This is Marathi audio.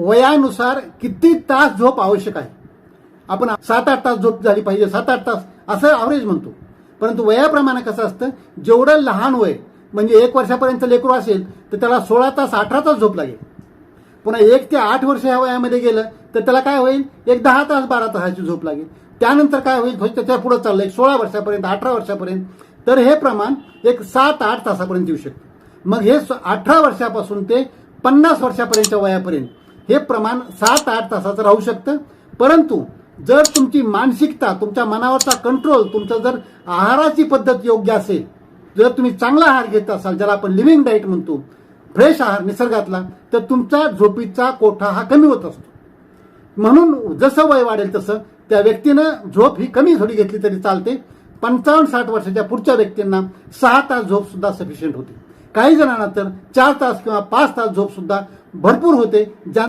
वयानुसार किती तास झोप आवश्यक आहे? आपण सात आठ तास झोप झाली पाहिजे सात आठ तास असं ॲव्हरेज म्हणतो. परंतु वयाप्रमाणे कसं असतं? जेवढं लहान वय म्हणजे एक वर्षापर्यंत लेकरू असेल तर त्याला सोळा तास अठरा तास झोप लागेल. पुन्हा एक ते आठ वर्ष ह्या वयामध्ये गेलं तर त्याला काय होईल? एक दहा तास बारा तासाची झोप लागेल. त्यानंतर काय होईल? त्याच्या पुढे चाललं एक सोळा वर्षापर्यंत अठरा वर्षापर्यंत. तर हे प्रमाण एक सात आठ तासापर्यंत येऊ शकतं. मग हे स- अठरा वर्षापासून ते पन्नास वर्षापर्यंतच्या वयापर्यंत हे प्रमाण सात आठ तासाचं राहू शकतं. परंतु जर तुमची मानसिकता तुमच्या मनावरचा कंट्रोल तुमचं जर आहाराची पद्धत योग्य असेल जर तुम्ही चांगला आहार घेत असाल ज्याला आपण लिव्हिंग डाईट म्हणतो फ्रेश आहार निसर्गातला तर तुमचा झोपीचा कोठा हा कमी होत असतो. म्हणून जसं वय वाढेल तसं त्या व्यक्तीनं झोप ही कमी थोडी घेतली तरी चालते. पंचावन्न साठ वर्षाच्या पुढच्या व्यक्तींना सहा तास झोप सुद्धा सफिशियंट होते. काही जणांना तर चार तास किंवा पाच तास झोप सुद्धा भरपूर होते. ज्या